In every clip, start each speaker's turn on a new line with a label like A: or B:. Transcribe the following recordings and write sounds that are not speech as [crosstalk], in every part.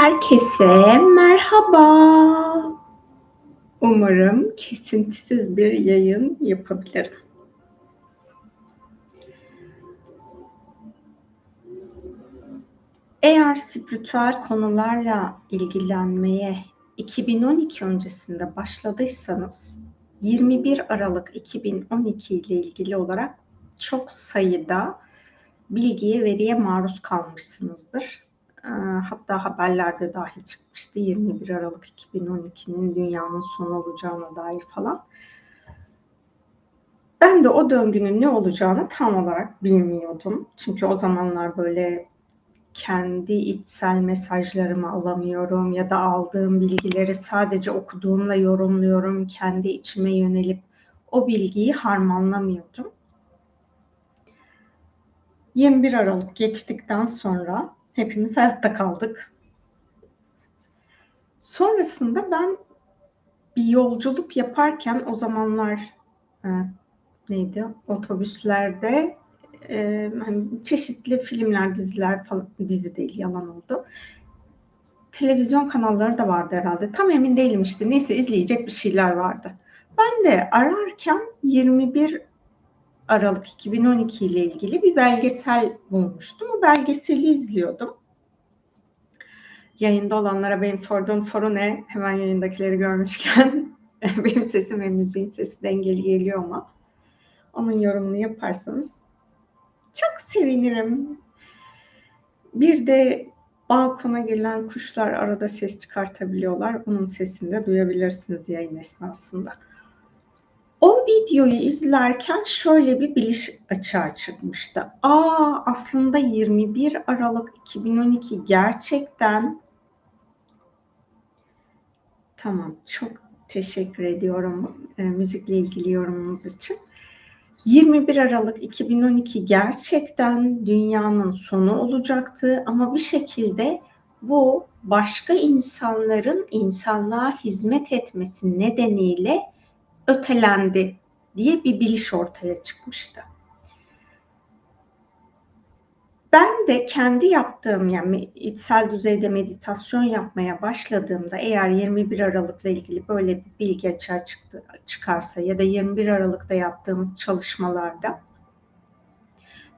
A: Herkese merhaba. Umarım kesintisiz bir yayın yapabilirim. Eğer spiritüel konularla ilgilenmeye 2012 öncesinde başladıysanız 21 Aralık 2012 ile ilgili olarak çok sayıda bilgiye, veriye maruz kalmışsınızdır. Ee, hatta haberlerde dahi çıkmıştı 21 Aralık 2012'nin dünyanın sonu olacağına dair falan. Ben de o döngünün ne olacağını tam olarak bilmiyordum. Çünkü o zamanlar böyle kendi içsel mesajlarımı alamıyorum ya da aldığım bilgileri sadece okuduğumla yorumluyorum. Kendi içime yönelip o bilgiyi harmanlamıyordum. 21 Aralık geçtikten sonra hepimiz hayatta kaldık. Sonrasında ben bir yolculuk yaparken o zamanlar e, neydi otobüslerde e, hani çeşitli filmler, diziler falan dizi değil yalan oldu. Televizyon kanalları da vardı herhalde. Tam emin değilim işte. Neyse izleyecek bir şeyler vardı. Ben de ararken 21 Aralık 2012 ile ilgili bir belgesel bulmuştum. O belgeseli izliyordum. Yayında olanlara benim sorduğum soru ne? Hemen yayındakileri görmüşken [laughs] benim sesim ve müziğin sesi dengeli geliyor ama onun yorumunu yaparsanız çok sevinirim. Bir de balkona gelen kuşlar arada ses çıkartabiliyorlar. Onun sesini de duyabilirsiniz yayın esnasında. O videoyu izlerken şöyle bir biliş açığa çıkmıştı. Aa aslında 21 Aralık 2012 gerçekten Tamam çok teşekkür ediyorum e, müzikle ilgili yorumunuz için. 21 Aralık 2012 gerçekten dünyanın sonu olacaktı ama bir şekilde bu başka insanların insanlığa hizmet etmesi nedeniyle ötelendi diye bir biliş ortaya çıkmıştı. Ben de kendi yaptığım yani içsel düzeyde meditasyon yapmaya başladığımda eğer 21 Aralık'la ilgili böyle bir bilgi açığa çıktı, çıkarsa ya da 21 Aralık'ta yaptığımız çalışmalarda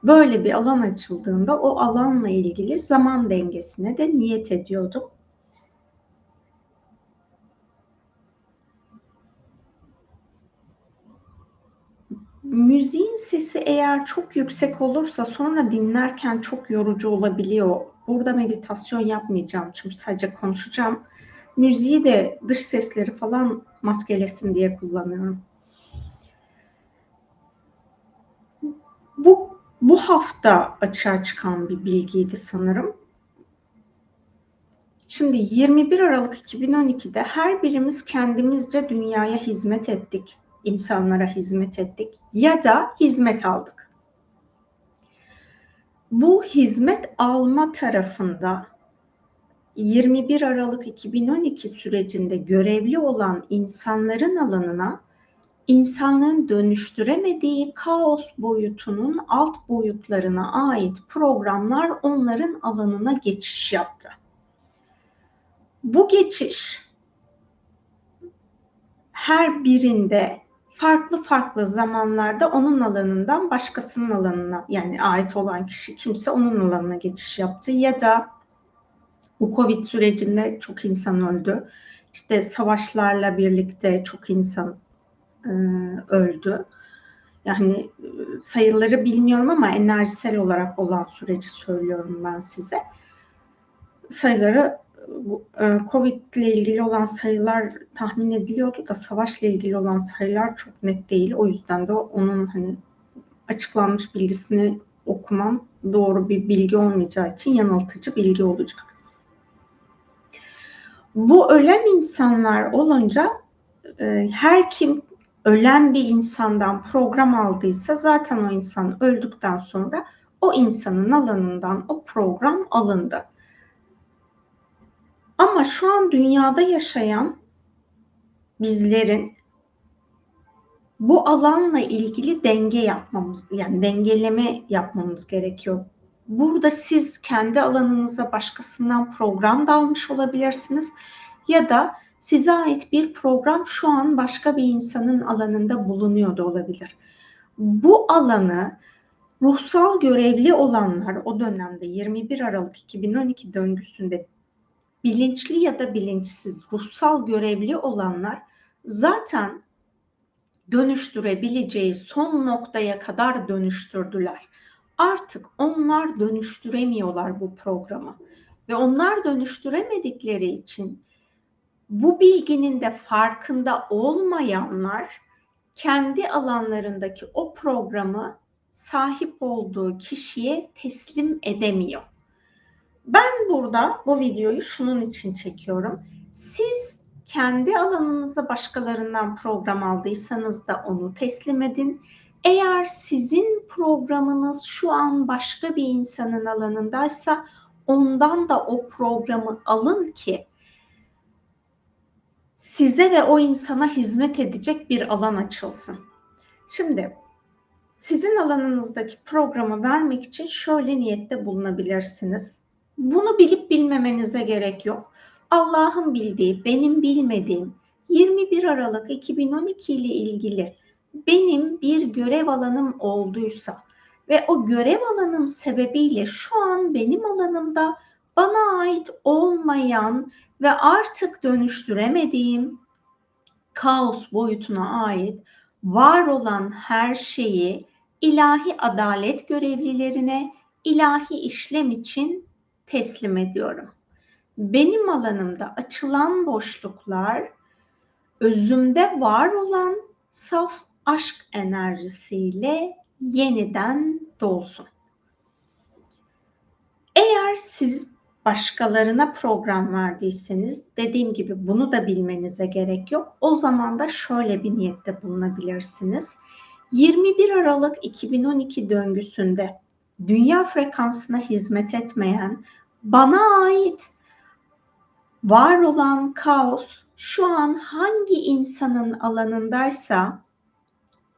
A: böyle bir alan açıldığında o alanla ilgili zaman dengesine de niyet ediyordum. Müziğin sesi eğer çok yüksek olursa sonra dinlerken çok yorucu olabiliyor. Burada meditasyon yapmayacağım çünkü sadece konuşacağım. Müziği de dış sesleri falan maskelesin diye kullanıyorum. Bu bu hafta açığa çıkan bir bilgiydi sanırım. Şimdi 21 Aralık 2012'de her birimiz kendimizce dünyaya hizmet ettik insanlara hizmet ettik ya da hizmet aldık. Bu hizmet alma tarafında 21 Aralık 2012 sürecinde görevli olan insanların alanına insanlığın dönüştüremediği kaos boyutunun alt boyutlarına ait programlar onların alanına geçiş yaptı. Bu geçiş her birinde farklı farklı zamanlarda onun alanından başkasının alanına yani ait olan kişi kimse onun alanına geçiş yaptı ya da bu Covid sürecinde çok insan öldü. İşte savaşlarla birlikte çok insan e, öldü. Yani e, sayıları bilmiyorum ama enerjisel olarak olan süreci söylüyorum ben size. Sayıları Covid ile ilgili olan sayılar tahmin ediliyordu da savaşla ilgili olan sayılar çok net değil. O yüzden de onun hani açıklanmış bilgisini okumam doğru bir bilgi olmayacağı için yanıltıcı bilgi olacak. Bu ölen insanlar olunca e, her kim ölen bir insandan program aldıysa zaten o insan öldükten sonra o insanın alanından o program alındı. Ama şu an dünyada yaşayan bizlerin bu alanla ilgili denge yapmamız yani dengeleme yapmamız gerekiyor. Burada siz kendi alanınıza başkasından program da almış olabilirsiniz ya da size ait bir program şu an başka bir insanın alanında bulunuyor da olabilir. Bu alanı ruhsal görevli olanlar o dönemde 21 Aralık 2012 döngüsünde bilinçli ya da bilinçsiz ruhsal görevli olanlar zaten dönüştürebileceği son noktaya kadar dönüştürdüler. Artık onlar dönüştüremiyorlar bu programı ve onlar dönüştüremedikleri için bu bilginin de farkında olmayanlar kendi alanlarındaki o programı sahip olduğu kişiye teslim edemiyor. Ben burada bu videoyu şunun için çekiyorum. Siz kendi alanınıza başkalarından program aldıysanız da onu teslim edin. Eğer sizin programınız şu an başka bir insanın alanındaysa ondan da o programı alın ki size ve o insana hizmet edecek bir alan açılsın. Şimdi sizin alanınızdaki programı vermek için şöyle niyette bulunabilirsiniz. Bunu bilip bilmemenize gerek yok. Allah'ın bildiği, benim bilmediğim 21 Aralık 2012 ile ilgili benim bir görev alanım olduysa ve o görev alanım sebebiyle şu an benim alanımda bana ait olmayan ve artık dönüştüremediğim kaos boyutuna ait var olan her şeyi ilahi adalet görevlilerine ilahi işlem için teslim ediyorum. Benim alanımda açılan boşluklar özümde var olan saf aşk enerjisiyle yeniden dolsun. Eğer siz başkalarına program verdiyseniz dediğim gibi bunu da bilmenize gerek yok. O zaman da şöyle bir niyette bulunabilirsiniz. 21 Aralık 2012 döngüsünde dünya frekansına hizmet etmeyen, bana ait var olan kaos şu an hangi insanın alanındaysa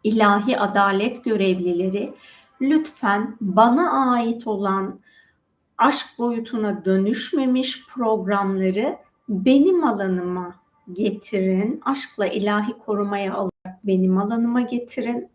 A: ilahi adalet görevlileri lütfen bana ait olan aşk boyutuna dönüşmemiş programları benim alanıma getirin. Aşkla ilahi korumaya alarak benim alanıma getirin.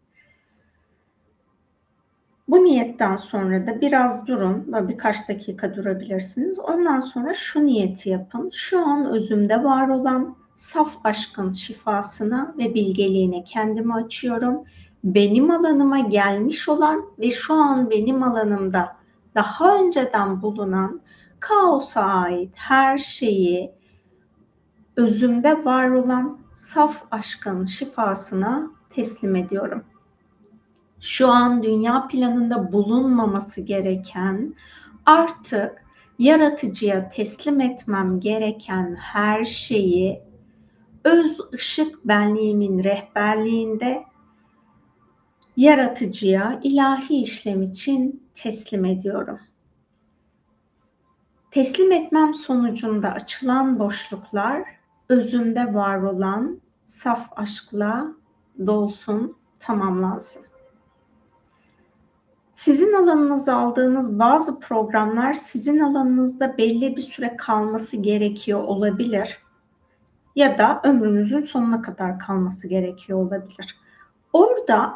A: Bu niyetten sonra da biraz durun, böyle birkaç dakika durabilirsiniz. Ondan sonra şu niyeti yapın. Şu an özümde var olan saf aşkın şifasına ve bilgeliğine kendimi açıyorum. Benim alanıma gelmiş olan ve şu an benim alanımda daha önceden bulunan kaosa ait her şeyi özümde var olan saf aşkın şifasına teslim ediyorum. Şu an dünya planında bulunmaması gereken artık yaratıcıya teslim etmem gereken her şeyi öz ışık benliğimin rehberliğinde yaratıcıya ilahi işlem için teslim ediyorum. Teslim etmem sonucunda açılan boşluklar özünde var olan saf aşkla dolsun, tamamlansın. Sizin alanınızda aldığınız bazı programlar sizin alanınızda belli bir süre kalması gerekiyor olabilir. Ya da ömrünüzün sonuna kadar kalması gerekiyor olabilir. Orada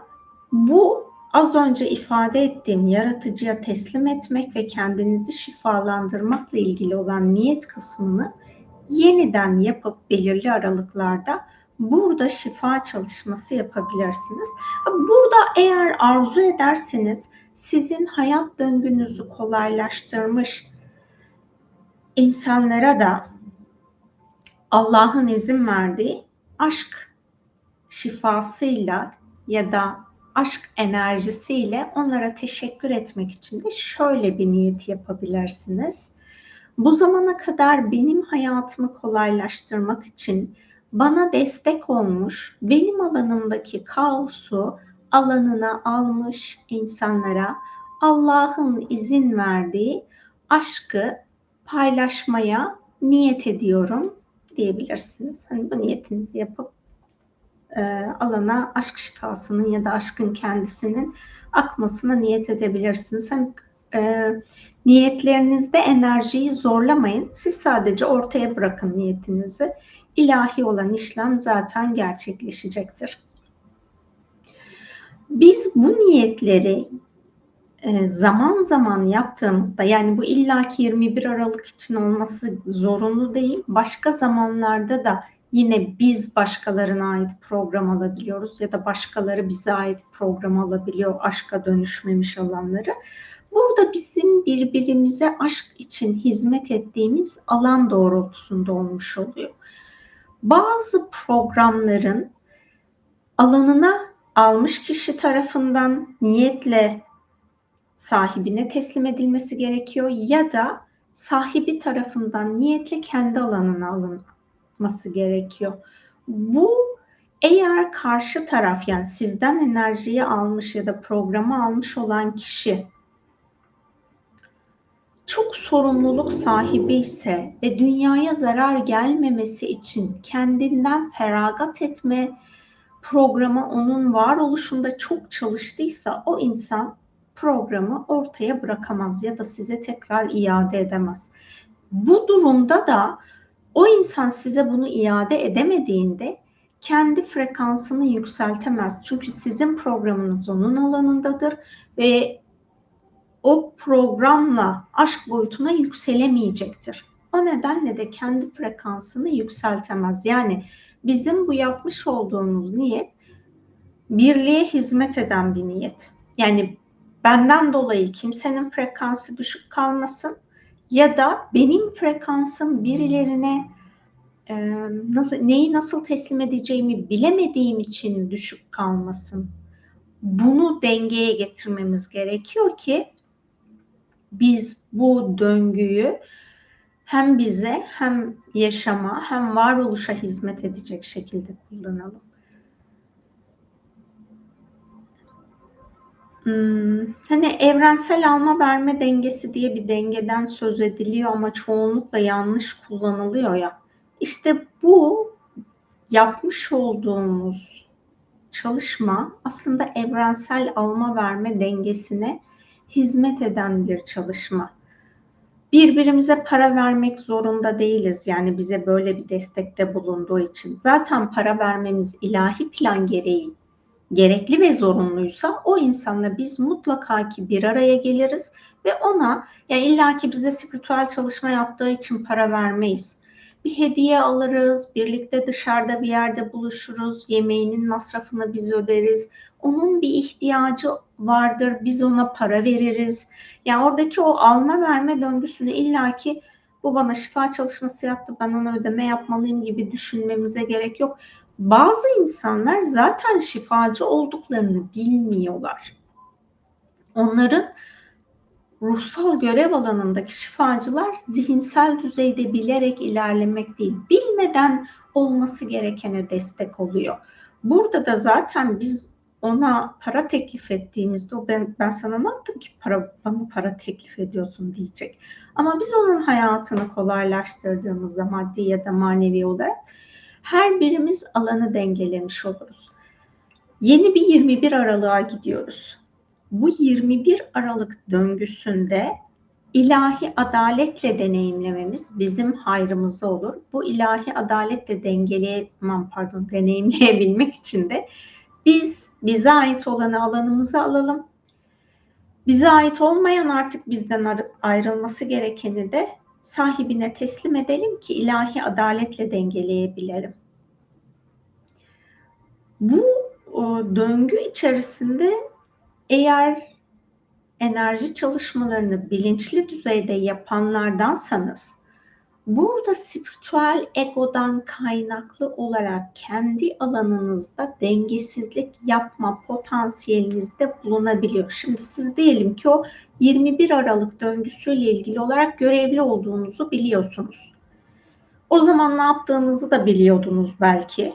A: bu az önce ifade ettiğim yaratıcıya teslim etmek ve kendinizi şifalandırmakla ilgili olan niyet kısmını yeniden yapıp belirli aralıklarda burada şifa çalışması yapabilirsiniz. Burada eğer arzu ederseniz sizin hayat döngünüzü kolaylaştırmış insanlara da Allah'ın izin verdiği aşk şifasıyla ya da aşk enerjisiyle onlara teşekkür etmek için de şöyle bir niyet yapabilirsiniz. Bu zamana kadar benim hayatımı kolaylaştırmak için bana destek olmuş, benim alanımdaki kaosu alanına almış insanlara Allah'ın izin verdiği aşkı paylaşmaya niyet ediyorum diyebilirsiniz. Hani bu niyetinizi yapıp e, alana aşk şifasının ya da aşkın kendisinin akmasına niyet edebilirsiniz. Hani e, niyetlerinizde enerjiyi zorlamayın. Siz sadece ortaya bırakın niyetinizi. İlahi olan işlem zaten gerçekleşecektir. Biz bu niyetleri e, zaman zaman yaptığımızda yani bu illaki 21 Aralık için olması zorunlu değil. Başka zamanlarda da yine biz başkalarına ait program alabiliyoruz ya da başkaları bize ait program alabiliyor aşka dönüşmemiş alanları. Burada bizim birbirimize aşk için hizmet ettiğimiz alan doğrultusunda olmuş oluyor. Bazı programların alanına almış kişi tarafından niyetle sahibine teslim edilmesi gerekiyor ya da sahibi tarafından niyetle kendi alanına alınması gerekiyor. Bu eğer karşı taraf yani sizden enerjiyi almış ya da programı almış olan kişi çok sorumluluk sahibi ise ve dünyaya zarar gelmemesi için kendinden feragat etme programı onun varoluşunda çok çalıştıysa o insan programı ortaya bırakamaz ya da size tekrar iade edemez. Bu durumda da o insan size bunu iade edemediğinde kendi frekansını yükseltemez. Çünkü sizin programınız onun alanındadır ve o programla aşk boyutuna yükselemeyecektir. O nedenle de kendi frekansını yükseltemez. Yani bizim bu yapmış olduğumuz niyet birliğe hizmet eden bir niyet. Yani benden dolayı kimsenin frekansı düşük kalmasın ya da benim frekansım birilerine e, nasıl neyi nasıl teslim edeceğimi bilemediğim için düşük kalmasın. Bunu dengeye getirmemiz gerekiyor ki biz bu döngüyü hem bize hem yaşama hem varoluşa hizmet edecek şekilde kullanalım. Hmm, hani evrensel alma verme dengesi diye bir dengeden söz ediliyor ama çoğunlukla yanlış kullanılıyor ya. İşte bu yapmış olduğumuz çalışma aslında evrensel alma verme dengesine hizmet eden bir çalışma. Birbirimize para vermek zorunda değiliz. Yani bize böyle bir destekte bulunduğu için. Zaten para vermemiz ilahi plan gereği gerekli ve zorunluysa o insanla biz mutlaka ki bir araya geliriz ve ona yani illaki bize spiritüel çalışma yaptığı için para vermeyiz. Bir hediye alırız, birlikte dışarıda bir yerde buluşuruz, yemeğinin masrafını biz öderiz. Onun bir ihtiyacı vardır, biz ona para veririz. Yani oradaki o alma verme döngüsünü illaki bu bana şifa çalışması yaptı, ben ona ödeme yapmalıyım gibi düşünmemize gerek yok. Bazı insanlar zaten şifacı olduklarını bilmiyorlar. Onların ruhsal görev alanındaki şifacılar zihinsel düzeyde bilerek ilerlemek değil, bilmeden olması gerekene destek oluyor. Burada da zaten biz ona para teklif ettiğimizde o ben, ben sana ne yaptım ki para, bana para teklif ediyorsun diyecek. Ama biz onun hayatını kolaylaştırdığımızda maddi ya da manevi olarak her birimiz alanı dengelemiş oluruz. Yeni bir 21 Aralık'a gidiyoruz. Bu 21 Aralık döngüsünde ilahi adaletle deneyimlememiz bizim hayrımıza olur. Bu ilahi adaletle dengeleyemem pardon deneyimleyebilmek için de biz bize ait olanı alanımıza alalım. Bize ait olmayan artık bizden ayrılması gerekeni de sahibine teslim edelim ki ilahi adaletle dengeleyebilelim. Bu döngü içerisinde eğer enerji çalışmalarını bilinçli düzeyde yapanlardansanız Burada spiritüel egodan kaynaklı olarak kendi alanınızda dengesizlik yapma potansiyelinizde bulunabiliyor. Şimdi siz diyelim ki o 21 Aralık döngüsüyle ilgili olarak görevli olduğunuzu biliyorsunuz. O zaman ne yaptığınızı da biliyordunuz belki.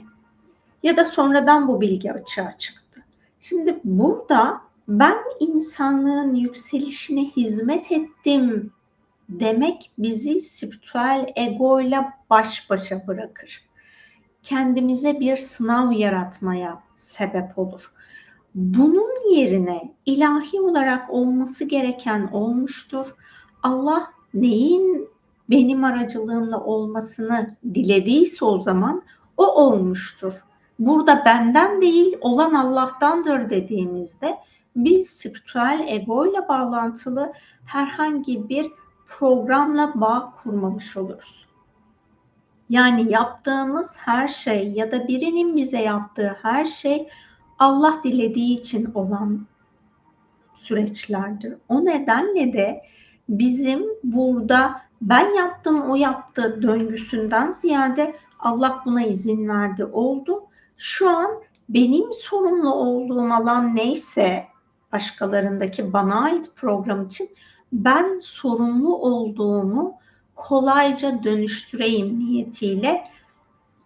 A: Ya da sonradan bu bilgi açığa çıktı. Şimdi burada ben insanlığın yükselişine hizmet ettim demek bizi spiritüel egoyla baş başa bırakır. Kendimize bir sınav yaratmaya sebep olur. bunun yerine ilahi olarak olması gereken olmuştur. Allah neyin benim aracılığımla olmasını dilediyse o zaman o olmuştur. Burada benden değil olan Allah'tandır dediğimizde biz spiritüel ego ile bağlantılı herhangi bir programla bağ kurmamış oluruz. Yani yaptığımız her şey ya da birinin bize yaptığı her şey Allah dilediği için olan süreçlerdir. O nedenle de bizim burada ben yaptım o yaptı döngüsünden ziyade Allah buna izin verdi oldu. Şu an benim sorumlu olduğum alan neyse başkalarındaki bana ait program için ben sorumlu olduğumu kolayca dönüştüreyim niyetiyle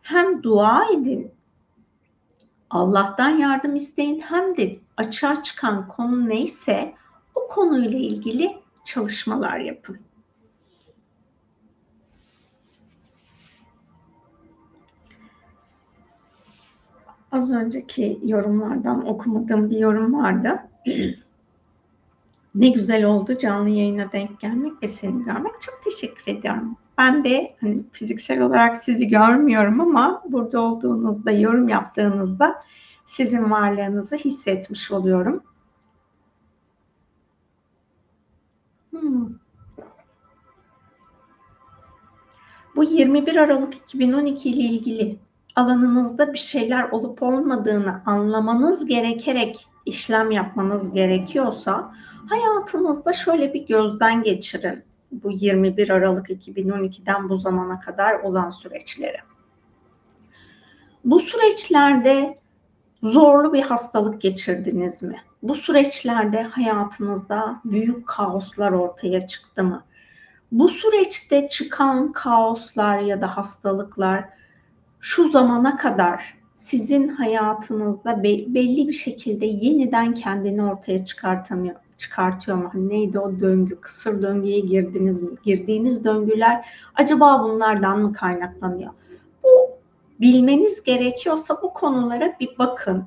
A: hem dua edin, Allah'tan yardım isteyin hem de açığa çıkan konu neyse o konuyla ilgili çalışmalar yapın. Az önceki yorumlardan okumadığım bir yorum vardı. [clears throat] ne güzel oldu canlı yayına denk gelmek ve seni görmek. Çok teşekkür ediyorum. Ben de hani fiziksel olarak sizi görmüyorum ama burada olduğunuzda, yorum yaptığınızda sizin varlığınızı hissetmiş oluyorum. Hmm. Bu 21 Aralık 2012 ile ilgili alanınızda bir şeyler olup olmadığını anlamanız gerekerek işlem yapmanız gerekiyorsa hayatınızda şöyle bir gözden geçirin. Bu 21 Aralık 2012'den bu zamana kadar olan süreçleri. Bu süreçlerde zorlu bir hastalık geçirdiniz mi? Bu süreçlerde hayatınızda büyük kaoslar ortaya çıktı mı? Bu süreçte çıkan kaoslar ya da hastalıklar şu zamana kadar sizin hayatınızda belli bir şekilde yeniden kendini ortaya çıkartamıyor, çıkartıyor mu? Hani neydi o döngü, kısır döngüye girdiniz mi? Girdiğiniz döngüler acaba bunlardan mı kaynaklanıyor? Bu bilmeniz gerekiyorsa bu konulara bir bakın.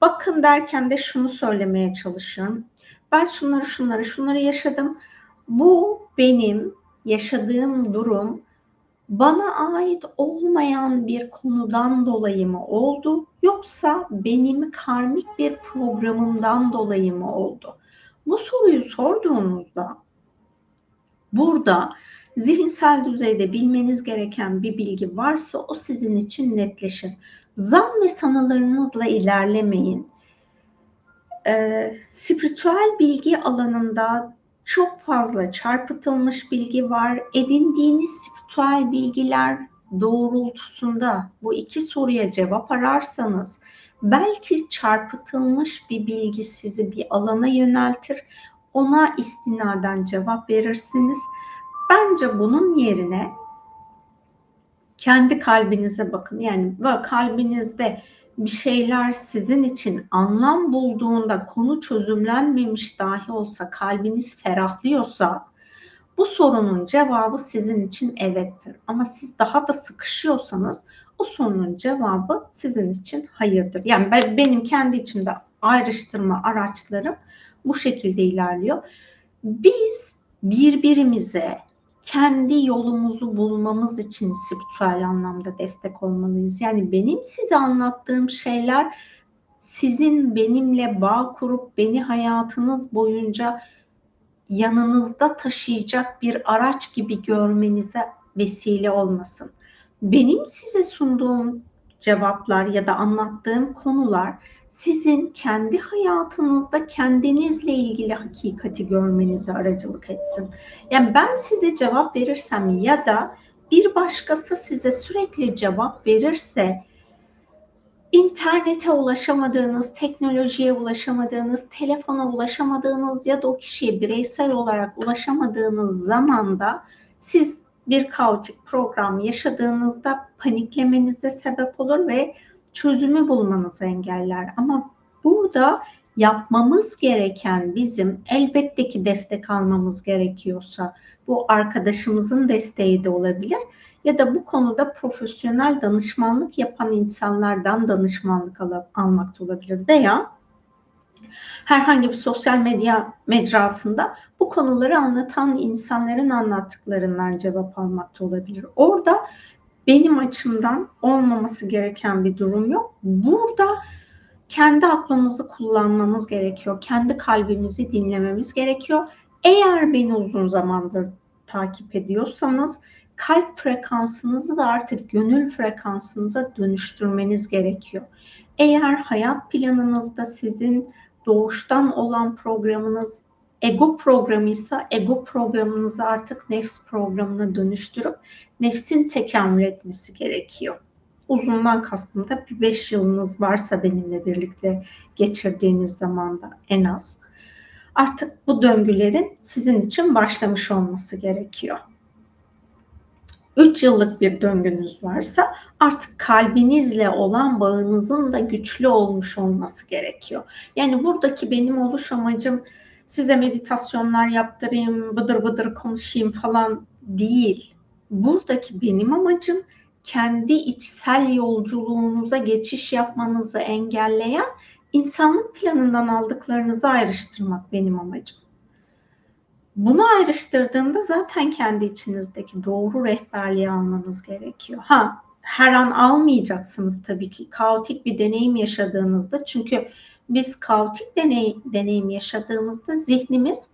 A: Bakın derken de şunu söylemeye çalışıyorum. Ben şunları şunları şunları yaşadım. Bu benim yaşadığım durum bana ait olmayan bir konudan dolayı mı oldu yoksa benim karmik bir programımdan dolayı mı oldu? Bu soruyu sorduğunuzda burada zihinsel düzeyde bilmeniz gereken bir bilgi varsa o sizin için netleşir. Zan ve sanılarınızla ilerlemeyin. Ee, spiritüel bilgi alanında çok fazla çarpıtılmış bilgi var. Edindiğiniz spiritüel bilgiler doğrultusunda bu iki soruya cevap ararsanız belki çarpıtılmış bir bilgi sizi bir alana yöneltir. Ona istinaden cevap verirsiniz. Bence bunun yerine kendi kalbinize bakın. Yani kalbinizde bir şeyler sizin için anlam bulduğunda konu çözümlenmemiş dahi olsa kalbiniz ferahlıyorsa bu sorunun cevabı sizin için evettir. Ama siz daha da sıkışıyorsanız o sorunun cevabı sizin için hayırdır. Yani ben, benim kendi içimde ayrıştırma araçlarım bu şekilde ilerliyor. Biz birbirimize kendi yolumuzu bulmamız için spiritüel anlamda destek olmalıyız. Yani benim size anlattığım şeyler sizin benimle bağ kurup beni hayatınız boyunca yanınızda taşıyacak bir araç gibi görmenize vesile olmasın. Benim size sunduğum cevaplar ya da anlattığım konular sizin kendi hayatınızda kendinizle ilgili hakikati görmenize aracılık etsin. Yani ben size cevap verirsem ya da bir başkası size sürekli cevap verirse internete ulaşamadığınız, teknolojiye ulaşamadığınız, telefona ulaşamadığınız ya da o kişiye bireysel olarak ulaşamadığınız zamanda siz bir kaotik program yaşadığınızda paniklemenize sebep olur ve çözümü bulmanızı engeller. Ama burada yapmamız gereken bizim elbette ki destek almamız gerekiyorsa bu arkadaşımızın desteği de olabilir ya da bu konuda profesyonel danışmanlık yapan insanlardan danışmanlık al almak da olabilir veya herhangi bir sosyal medya mecrasında bu konuları anlatan insanların anlattıklarından cevap almakta olabilir. Orada benim açımdan olmaması gereken bir durum yok. Burada kendi aklımızı kullanmamız gerekiyor. Kendi kalbimizi dinlememiz gerekiyor. Eğer beni uzun zamandır takip ediyorsanız kalp frekansınızı da artık gönül frekansınıza dönüştürmeniz gerekiyor. Eğer hayat planınızda sizin doğuştan olan programınız ego programıysa ego programınızı artık nefs programına dönüştürüp nefsin tekamül etmesi gerekiyor. Uzundan kastım da bir beş yılınız varsa benimle birlikte geçirdiğiniz zamanda en az. Artık bu döngülerin sizin için başlamış olması gerekiyor. 3 yıllık bir döngünüz varsa artık kalbinizle olan bağınızın da güçlü olmuş olması gerekiyor. Yani buradaki benim oluş amacım size meditasyonlar yaptırayım, bıdır bıdır konuşayım falan değil. Buradaki benim amacım kendi içsel yolculuğunuza geçiş yapmanızı engelleyen insanlık planından aldıklarınızı ayrıştırmak benim amacım. Bunu ayrıştırdığında zaten kendi içinizdeki doğru rehberliği almanız gerekiyor. Ha her an almayacaksınız tabii ki. Kaotik bir deneyim yaşadığınızda çünkü biz kaotik deney, deneyim yaşadığımızda zihnimiz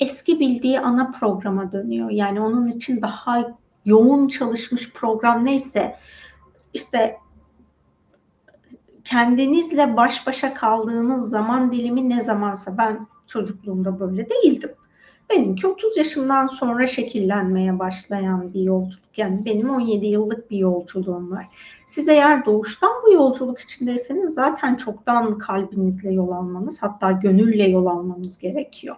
A: eski bildiği ana programa dönüyor. Yani onun için daha yoğun çalışmış program neyse işte kendinizle baş başa kaldığınız zaman dilimi ne zamansa ben çocukluğumda böyle değildim. Benimki 30 yaşından sonra şekillenmeye başlayan bir yolculuk. Yani benim 17 yıllık bir yolculuğum var. Siz eğer doğuştan bu yolculuk içindeyseniz zaten çoktan kalbinizle yol almanız hatta gönülle yol almanız gerekiyor.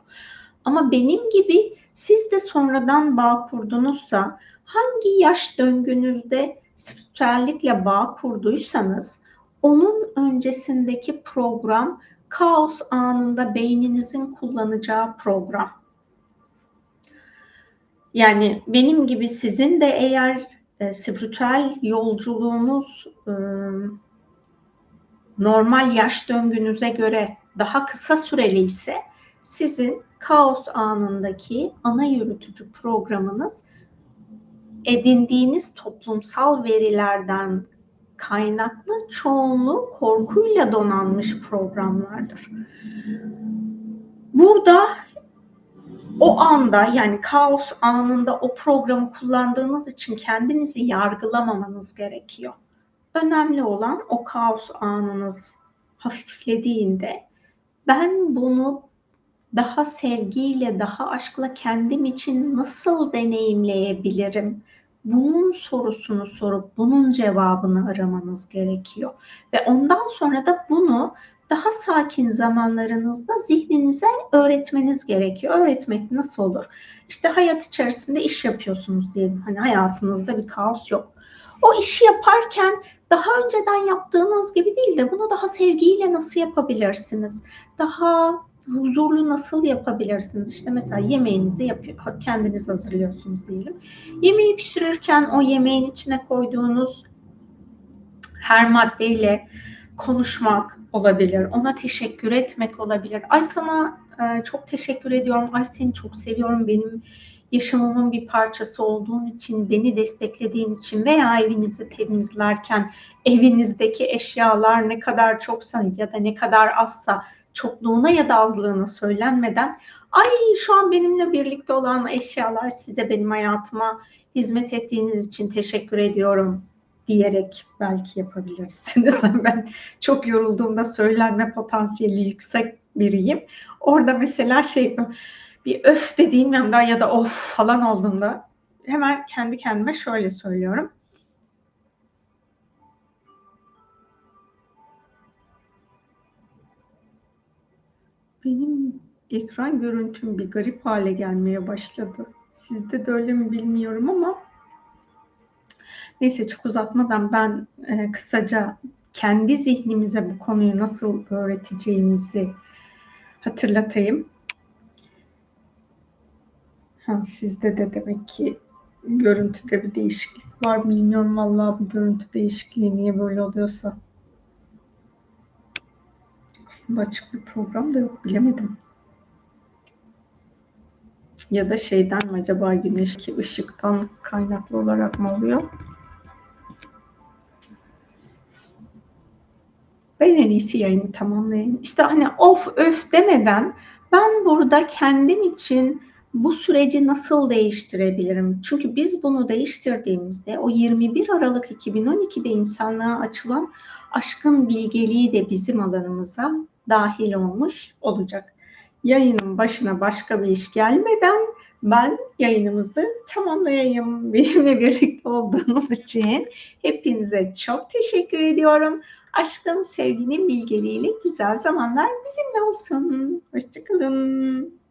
A: Ama benim gibi siz de sonradan bağ kurdunuzsa hangi yaş döngünüzde spiritüellikle bağ kurduysanız onun öncesindeki program kaos anında beyninizin kullanacağı program. Yani benim gibi sizin de eğer e, spiritüel yolculuğunuz e, normal yaş döngünüze göre daha kısa süreli ise sizin kaos anındaki ana yürütücü programınız edindiğiniz toplumsal verilerden kaynaklı çoğunluğu korkuyla donanmış programlardır. Burada o anda yani kaos anında o programı kullandığınız için kendinizi yargılamamanız gerekiyor. Önemli olan o kaos anınız hafiflediğinde ben bunu daha sevgiyle, daha aşkla kendim için nasıl deneyimleyebilirim? Bunun sorusunu sorup bunun cevabını aramanız gerekiyor. Ve ondan sonra da bunu daha sakin zamanlarınızda zihninize öğretmeniz gerekiyor. Öğretmek nasıl olur? İşte hayat içerisinde iş yapıyorsunuz diyelim. Hani hayatınızda bir kaos yok. O işi yaparken daha önceden yaptığınız gibi değil de bunu daha sevgiyle nasıl yapabilirsiniz? Daha huzurlu nasıl yapabilirsiniz? İşte mesela yemeğinizi yapıyor, kendiniz hazırlıyorsunuz diyelim. Yemeği pişirirken o yemeğin içine koyduğunuz her maddeyle konuşmak olabilir. Ona teşekkür etmek olabilir. Ay sana e, çok teşekkür ediyorum. Ay seni çok seviyorum. Benim yaşamımın bir parçası olduğun için, beni desteklediğin için veya evinizi temizlerken evinizdeki eşyalar ne kadar çoksa ya da ne kadar azsa çokluğuna ya da azlığına söylenmeden ay şu an benimle birlikte olan eşyalar size benim hayatıma hizmet ettiğiniz için teşekkür ediyorum diyerek belki yapabilirsiniz. [laughs] ben çok yorulduğumda söylenme potansiyeli yüksek biriyim. Orada mesela şey bir öf dediğim yanında ya da of falan olduğunda hemen kendi kendime şöyle söylüyorum. Benim ekran görüntüm bir garip hale gelmeye başladı. Sizde de öyle mi bilmiyorum ama Neyse çok uzatmadan ben e, kısaca kendi zihnimize bu konuyu nasıl öğreteceğimizi hatırlatayım. Ha, sizde de demek ki görüntüde bir değişiklik var. Bilmiyorum vallahi bu görüntü değişikliği niye böyle oluyorsa. Aslında açık bir program da yok bilemedim. Ya da şeyden mi acaba güneşki ışıktan kaynaklı olarak mı oluyor? Ben en iyisi yayını tamamlayayım. İşte hani of öf demeden ben burada kendim için bu süreci nasıl değiştirebilirim? Çünkü biz bunu değiştirdiğimizde o 21 Aralık 2012'de insanlığa açılan aşkın bilgeliği de bizim alanımıza dahil olmuş olacak. Yayının başına başka bir iş gelmeden ben yayınımızı tamamlayayım. Benimle birlikte olduğunuz için hepinize çok teşekkür ediyorum. Aşkın, sevginin bilgeliğiyle güzel zamanlar bizimle olsun. Hoşçakalın.